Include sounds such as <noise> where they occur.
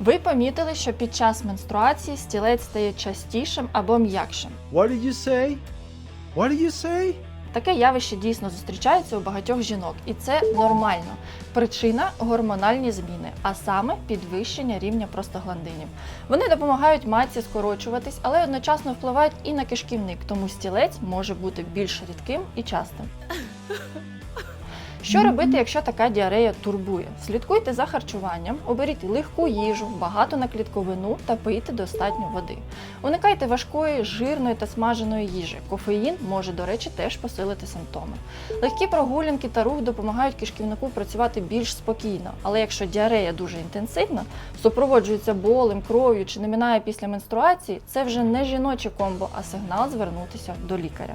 Ви помітили, що під час менструації стілець стає частішим або м'якшим. What did you say? What did you say? Таке явище дійсно зустрічається у багатьох жінок, і це нормально. Причина гормональні зміни, а саме підвищення рівня простагландинів. Вони допомагають матці скорочуватись, але одночасно впливають і на кишківник, тому стілець може бути більш рідким і частим. <laughs> Що робити, якщо така діарея турбує? Слідкуйте за харчуванням, оберіть легку їжу, багато на клітковину та пийте достатньо води. Уникайте важкої, жирної та смаженої їжі. Кофеїн може, до речі, теж посилити симптоми. Легкі прогулянки та рух допомагають кишківнику працювати більш спокійно. Але якщо діарея дуже інтенсивна, супроводжується болем, кров'ю чи не минає після менструації, це вже не жіноче комбо, а сигнал звернутися до лікаря.